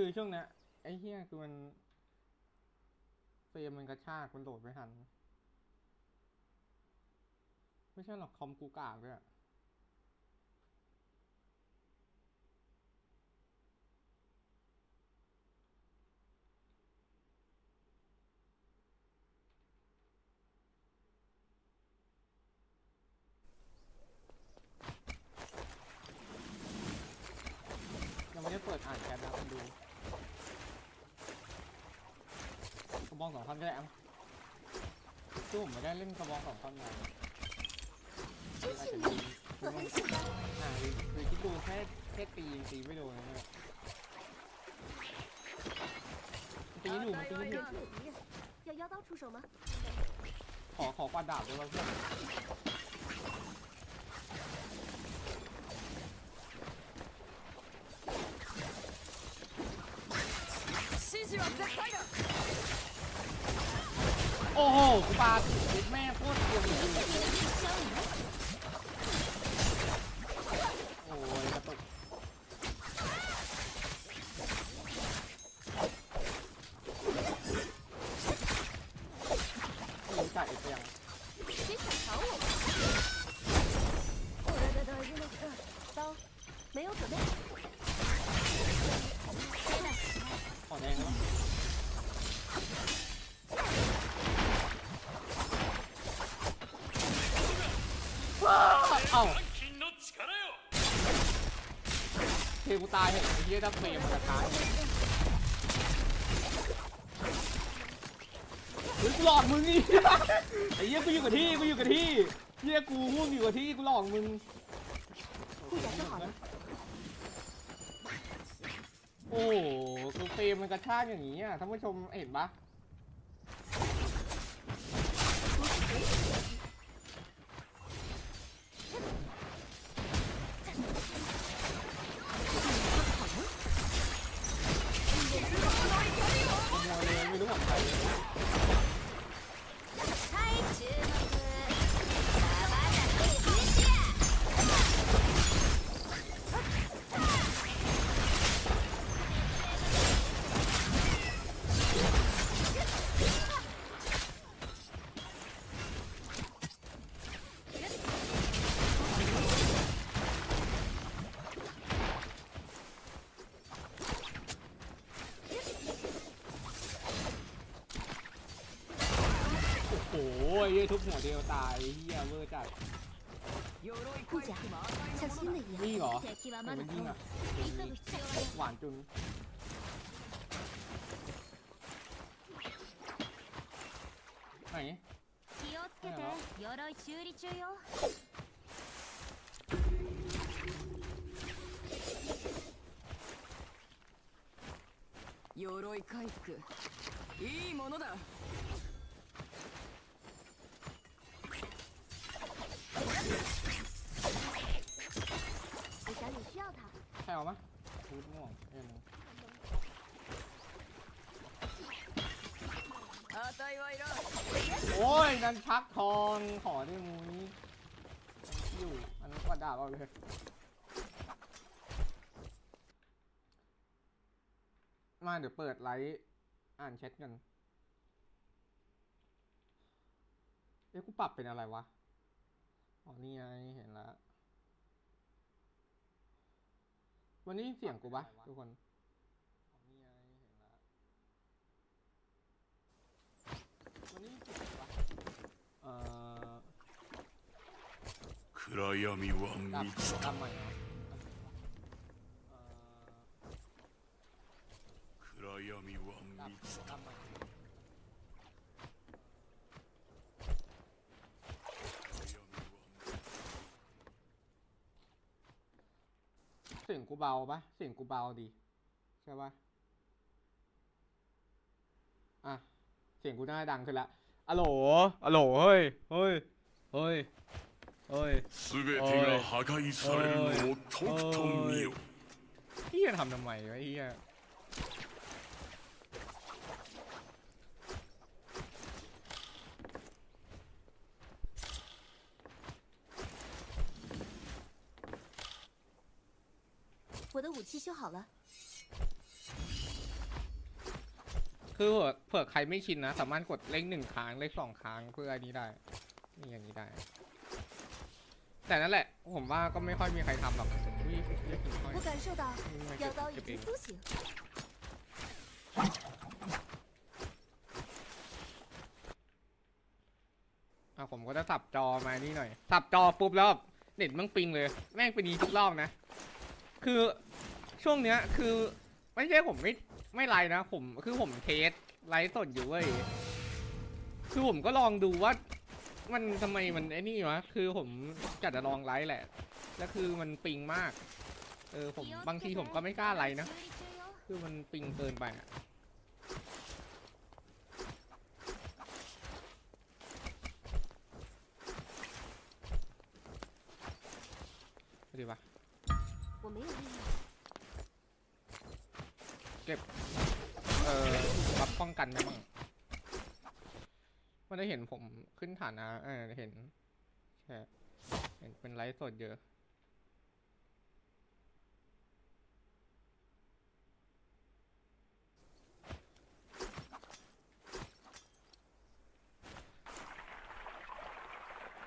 คือช่วงเนี้ยไอ้เฮียคือมันเฟรมมันกระชากมันโหลดไม่ทัน ไม่ใช่หรอกคอมกูกากด้วยอะยังไม่ได้เปิดอ่านแชทนะคุณดู กระบองสองท่อนก็ได้อะตู้ผมไม่ได้เล่นกระบองสองท่อนมาอาจจะดีคือมันอ่าคือคือคิดดูแค่แค่ตียังตีไม่โดนนะเนี่ยมันตีอยู่มันตีอยู่ 人质有敌人，要妖刀出手吗？ ขอขอควาดาบด้วยวะเพื่อน ปาเด็ เอ้าเทกูตายเห็นไอ้เหี้ยดับเฟรมมันจะตายเฮ้ยหลอกมึงอีกไอ้เหี้ยกูอยู่กับที่กูอยู่กับที่เหี้ยกูง่วงอยู่กับที่กูหลอกมึงคุยกับเจ้าของโอ้กูเฟรมมันกระชากอย่างนี้อะท่านผู้ชมเห็นปะ ยทุบหัวเดียวตายเฮียเวอร์จัด 护甲像新的一 นี่ 样。 เหรอ 敵は ไหน まだ มันยิงอ่ะ 急ぐ必要はない หวานจุนไหน 気をつけて鎧修理中よ鎧回復いいものだ พูดม่วงเอ็น 値はいらん โอ้ยนันชักทองขอได้มุ้ยอยู่อันนั้นกว่าดาบเอาเลย มาเดี๋ยวเปิดไลฟ์อ่านแชทกัน เอ๊ะกูปรับเป็นอะไรวะ อ๋อ นี่ไงเห็นแล้ว วันนี้เสียงกูปะทุกคน อ๋อ นี่ไงเห็นแล้ว วันนี้เสียงกูปะเอ่อ 暗闇は ดับ 満ち ดับใหม่เหรอเอ่อ 暗闇は ดับ 満ち ดับ สียงกูเบาปะเสียงกูเบาดี ใช่ปะอ่ะ เสียงกูน่าดังขึ้นละอะโหลอะโหลเฮ้ย เฮ้ย เฮ้ย เฮ้ย 全てが破壊されるのをとくと見よ เฮียทำทำไมวะเฮีย 我的武器修好了， คือเผื่อเผื่อใครไม่ชินนะ สามารถกดเลขหนึ่งครั้งเลขสองครั้งเพื่ออันนี้ได้ นี่อย่างนี้ได้ แต่นั่นแหละ ผมว่าก็ไม่ค่อยมีใครทำหรอกอุ้ยเรียกถึงค่อย 我感受到 นี่ไม่ 妖 เก็บ 刀已 เก็บเอ 经 ง 苏醒， อ่ะผมก็จะสับจอมานี่หน่อย สับจอปุ๊บแล้วเน็ตมันปิงเลย แม่งเป็นดีทุกรอบนะ คือ ช่วงเนี้ยคือไม่ใช่ผมไม่ไม่ไลน์นะ ผมคือผมเทสไลฟ์สดอยู่เว้ย คือผมก็ลองดูว่า มันทำไมมันไอ้นี่วะ คือผมจัดจะลองไลฟ์แหละ แล้วคือมันปิงมาก เออผมบางทีผมก็ไม่กล้าไลฟ์นะ 修理中よ。คือมันปิงเกินไปอะดีปะ 我没有异议。 เออปรับป้องกันได้บ้างมันได้เห็นผมขึ้นฐานะเออเห็นใช่เห็นเป็นไลฟ์สดเยอะ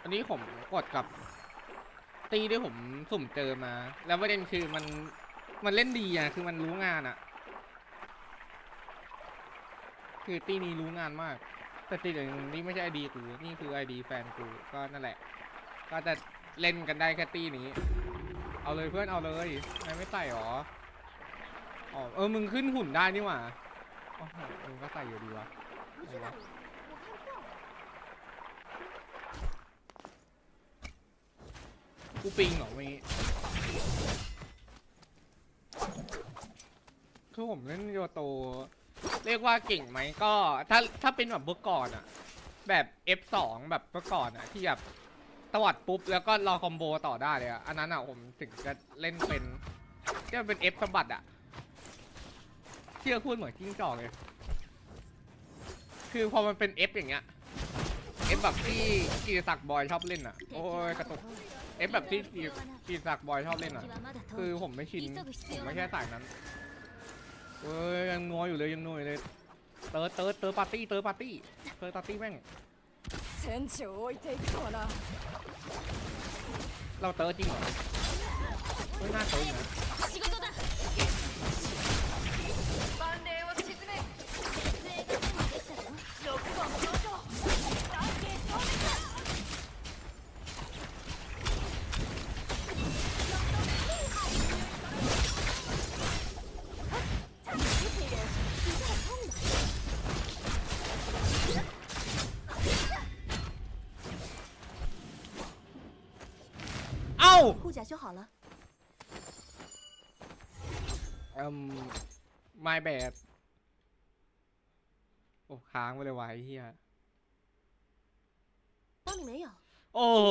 อันนี้ผมกดกับ ตีที่ผมสุ่มเจอมา แล้วประเด็นคือมันมันเล่นดีอะ คือมันรู้งานอะ คือตี้นี้รู้งานมาก แต่ตีอื่นนี่ไม่ใช่ไอดีกูนี่คือไอดีแฟนกูก็นั่นแหละ ก็จะเล่นกันได้แค่ตี้นี้ เอาเลยเพื่อนเอาเลยนายไม่ใส่หรออ๋อเออมึงขึ้นหุ่นได้นี่หว่าเออมึงก็ใส่อยู่ดีวะกูปิงเหรอวันนี้คือผมเล่นโยโต เรียกว่าเก่งไหมก็ถ้าถ้าเป็นแบบเมื่อก่อนอะแบบ F2 แบบเมื่อก่อนอะที่แบบตวัดปุ๊บแล้วก็รอคอมโบต่อได้เลยอะอันนั้นอะผมถึงจะเล่นเป็นที่มันเป็น F สมบัติอะเชื่อพูดเหมือนจิ้งจอกเลย คือพอมันเป็น F อย่างเงี้ย F แบบที่กีศัร์บอยชอบเล่นอะโอ้ยกระตุก F แบบที่กีศักดิ์บอยชอบเล่นอะคือผมไม่ชินผมไม่ใช่สายนั้น เอ้ยยังนัวอยู่เลยยังนัวอยู่เลย เติร์ดเติร์ดเติร์ดปาร์ตี้เติร์ดปาร์ตี้เติร์ดปาร์ตี้แม่ง 船長置いていくとはな เราเติร์ดจริงเหรอไม่น่าเติร์ดอยู่นะ 甲修好了， เอืม my bad โอ้ค้างไปเลยวะไอ้เฮีย 帮你没有。 โอ้โห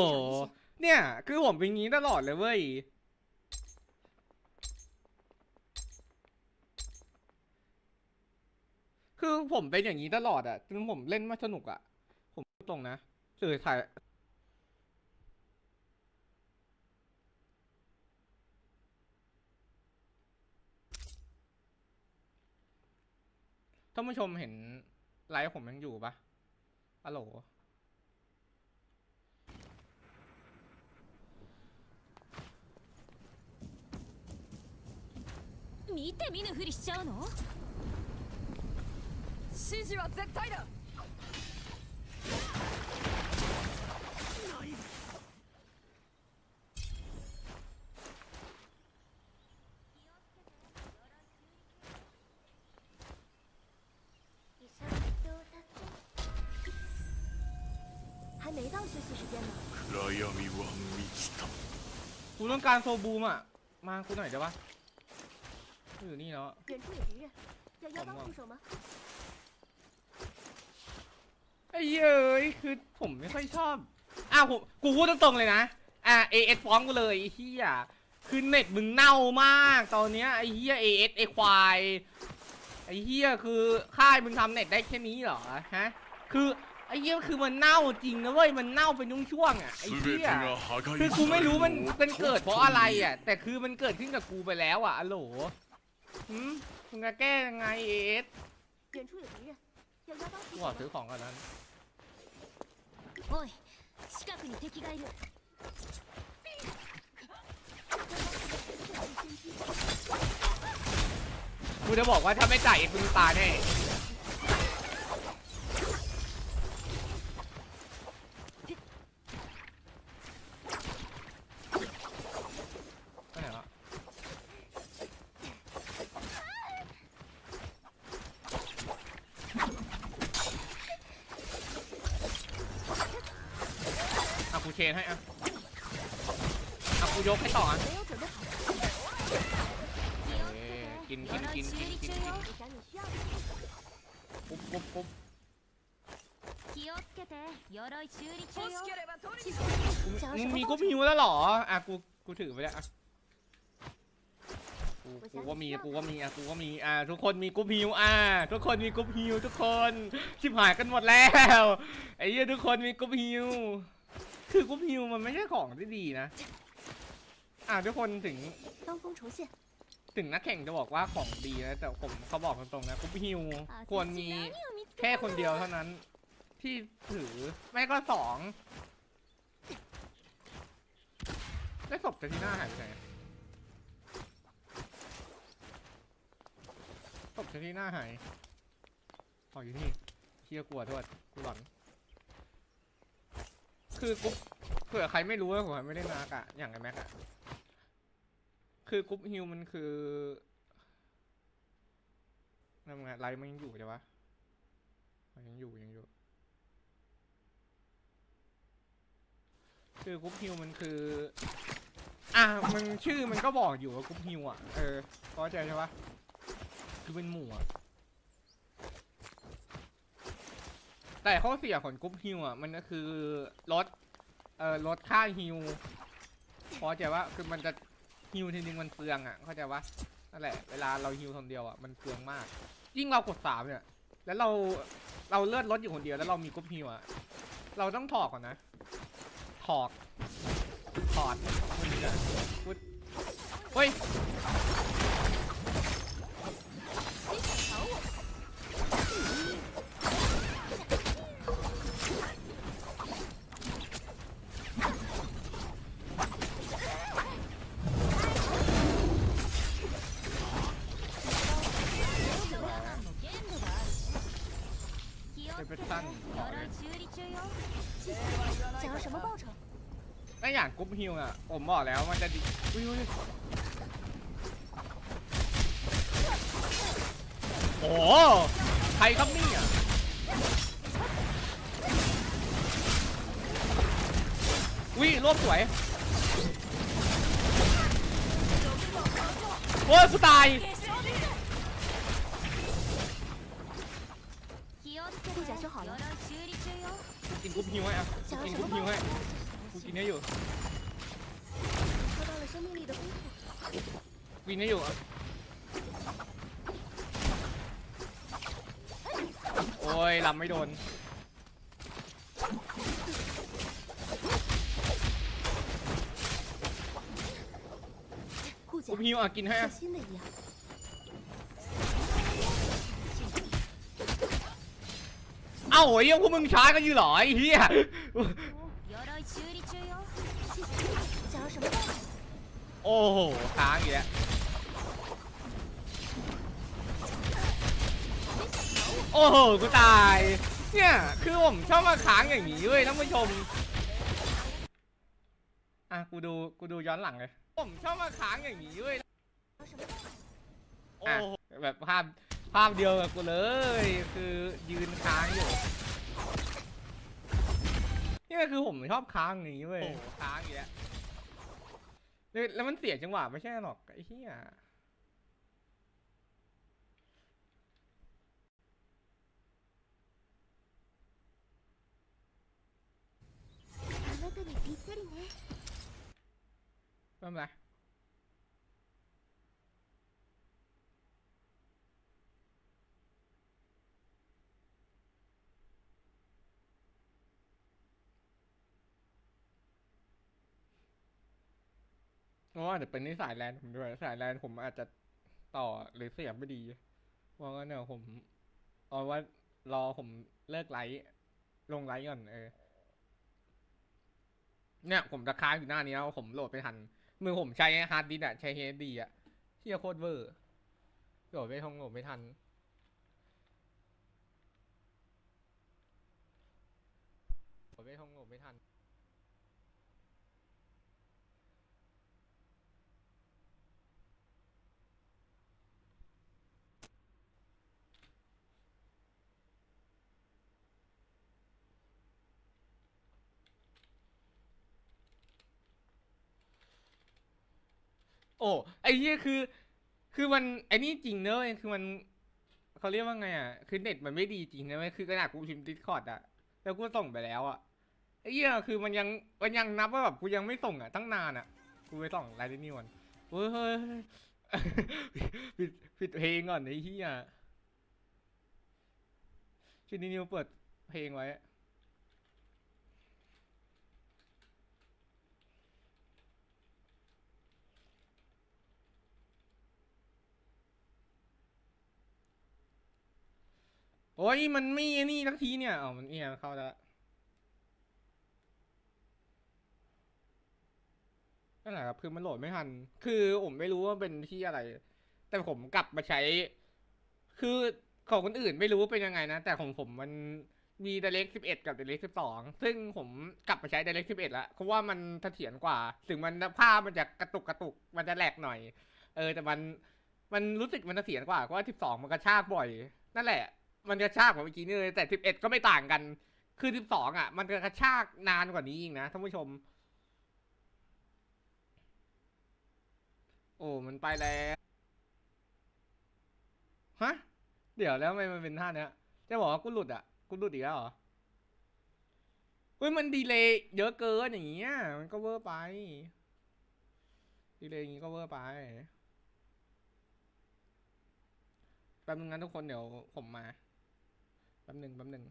เนี่ย คือผมเป็นงี้ตลอดเลยเว้ย คือผมเป็นอย่างนี้ตลอดอะจนผมเล่นไม่สนุกอะผมพูดตรงนะสื่อถ่าย านผู้ชมเห็นไลฟ์ผมยังอยู่ปะฮัลโหล 見て見ぬふりしちゃうの？指示は絶対だ กูต้องการโซบูมอ่ะ มากูหน่อยได้ปะอยู่นี่เนาะ 远处有敌人，要妖刀出手吗？ ไอ้เย้ยคือผมไม่ค่อยชอบ อ้าวผมกูพูดตรงๆเลยนะ อ่ะเอเอสฟ้องกูเลยไอ้เหี้ยคือเน็ตมึงเน่ามากตอนเนี้ยไอ้เหี้ยเอเอสไอ้ควายไอ้เหี้ยคือค่ายมึงทำเน็ตได้แค่นี้เหรอฮะ คือ ไอ้เหี้ยคือมันเน่าจริงนะเว้ยมันเน่าเป็นช่วงๆอ่ะไอ้ 全 เหี้ て ย が破壊 คือ さ กูไม่ れ รู้ る มัน のを เป็นเกิดเพราะอะไร 突破 อ่ะ แต่คือมันเกิดขึ้นกับกูไปแล้วอ่ะอะโหลหืมมึงจะแก้ยังไงเอส 远处有敌人，要腰刀 กู 提 ขอ 醒 ซื้อ 吗？ ของก่อนนั้น おい、近くに敵がいる。 กูจะบอกว่าถ้าไม่จ่ายเองมึงตายแน่ นให้อ่ะอ่ะกูยกให้ต่ออ่ะ 没有准备好， เอ้ยกินกินกินกินกินกิน 我想你需要的。 ปุ๊บปุ๊บปุ๊บ 気をつけて、鎧修理中よ欲し。ければ取りに มึงมีกุ๊บฮิวแล้วเหรอ อ่ะกูกูถือไปแล้วอ่ะกูกูก็มีกูก็มีอ่ะกูก็มีอ่ะทุกคนมีกุ๊บฮิวอ่ะทุกคนมีกุ๊บฮิวทุกคนชิบหายกันหมดแล้วไอ้เหี้ยทุกคนมีกุ๊บฮิว คือกุ๊บฮิวมันไม่ใช่ของที่ดีนะ อ่ะทุกคนถึง 刀锋重现， ถึงนักแข่งจะบอกว่าของดีนะแต่ผมเขาบอกตรงๆนะกุ๊บฮิว 啊 ควรมี แค่คนเดียวเท่านั้น ที่ถือไม่ก็สองได้ศพแต่ที่หน้าหายไปไหนศพแต่ที่หน้าหายอ๋ออยู่นี่เชี่ยกลัวโทษกูหลอน คือกุ๊บเผื่อใครไม่รู้ว่าผมไม่ได้นักอะอย่างไอแม็กอะคือกรุ๊ปฮิวมันคือนั่นไงไลฟ์มันยังอยู่ใช่ปะมันยังอยู่ยังอยู่ คือกรุ๊ปฮิวมันคือ อะมันชื่อมันก็บอกอยู่ว่ากรุ๊ปฮิวอะ เออเข้าใจใช่ปะคือเป็นหมู่อะ แต่ข้อเสียของกรุ๊ปฮิวอะมันก็คือลดเอ่อลดค่าฮิวเข้าใจว่าคือมันจะฮิวทีนึงมันเปลืองอะเข้าใจว่านั่นแหละเวลาเราฮิวคนเดียวอะมันเปลืองมาก ยิ่งเรากดสามเนี่ย แล้วเราเราเลือดลดอยู่คนเดียวแล้วเรามีกรุ๊ปฮิวอะเราต้องถอกก่อนนะถอกถอดพูดเฮ้ย 気をつけて、鎧เป็นสั้น 修理中よ。想要什么报酬？ ถ้าอย่างกรุ๊ปฮิวอะผมบอกแล้วมันจะดีอุ้ยอุ้ยโอ้โหใครครับนี่อ่ะวิรวบสวยโอ้ยกูตาย นกรุ๊ปฮิวให้อ่ะกูกินกรุ๊ปฮิวให้กูกินให้อยู่ 收到了生命力的恢复。 กินให้อยู่อ่ะโอ้ยลำไม่โดน 护甲 กูพิวอ่ะกินให้ 像 อ่ะ 新的一样。 เอ้าไอ้เหี้ยพวกมึงช้ากันอยู่เหรอไอ้เหี้ย 鎧修理中よ。谢谢。想要什么报酬？ โอ้โหค้างอีกแล้วโอ้โหกูตายเนี่ยคือผมชอบมาค้างอย่างนี้เว้ยท่านผู้ชมอ่ะกูดูกูดูย้อนหลังเลยผมชอบมาค้างอย่างนี้เว้ย 想要什么报酬？ อ่ะแบบภาพ ภาพเดียวกับกูเลย คือยืนค้างอยู่นี่คือผมชอบค้างอย่างนี้เว้ยค้างอย่างเงี้ยแล้วมันเสียจังหวะไม่ใช่หรอกไอ้เหี้ยทำไม รเพราะว่าเดี๋ยวเป็นนิสัยแลนด์ผมด้วยสายแลนด์ผมอาจจะต่อหรือเสียบไม่ดีเพราะงั้นเนี่ยผมเอาว่ารอผมเลิกไลฟ์ลงไลฟ์ก่อนเออ เนี่ย ผมจะค้างอยู่หน้านี้แล้วผมโหลดไม่ทัน มือผมใช้ฮาร์ดดิสก์อะใช้เฮดดีอะเที่ยโคตรเวอร์โหลดไม่ทงโหลดไม่ทันโหลดไม่ทงโหล โอ้ไอ้เนี้ยคือ คือมันไอ้นี่จริงเนอะเว้คือมันเขาเรียกว่าไงอะคือเน็ตมันไม่ดีจริงนะเว้ยคือขนาดกูพิมพ์ดิสคอร์ดอะแล้วกูส่งไปแล้วอะไอ้เหี้ยคือมันยังมันยังนับว่าแบบกูยังไม่ส่งอะตั้งนานอะกูไปส่งไลน์นี่วันเฮ้ยเฮ้ยเฮ้ยปิดปิดเพลงก่อนไอ้เหี้ยชินนิวเปิดเพลงไว้ โอ้ยมันไม่นี่ทักทีเนี่ยอ๋อมันเนี่ยเข้าแล้วนั่นแหละครับคือมันโหลดไม่ทัน คือผมไม่รู้ว่าเป็นที่อะไร แต่ผมกลับมาใช้ คือของคนอื่นไม่รู้ว่าเป็นยังไงนะ แต่ของผมมันมี Direct 11กับ Direct 12ซึ่งผมกลับมาใช้ Direct 11แล้วเพราะว่ามันเสถียรกว่า ถึงมันภาพมันจะกระตุกกระตุก มันจะแหลกหน่อย เออ แต่มันมันรู้สึกมันเสถียรกว่าเพราะว่า12มันกระชากบ่อย นั่นแหละ มันกระชากกว่าเมื่อกี้นี่เลยแต่11ก็ไม่ต่างกัน คือ12อะ มันกระชากนานกว่านี้อีกนะท่านผู้ชม โอ้มันไปแล้วฮะเดี๋ยวแล้วทำไมมันเป็นท่าเนี้ยจะบอกว่ากูหลุดอะกูหลุดอีกแล้วเหรอเฮ้ยมันดีเลย์เยอะเกินอย่างเงี้ยมันก็เวอร์ไปดีเลย์อย่างงี้ก็เวอร์ไปแป๊บนึงนะทุกคนเดี๋ยวผมมา แป๊บหนึ่งแป๊บหนึ่ง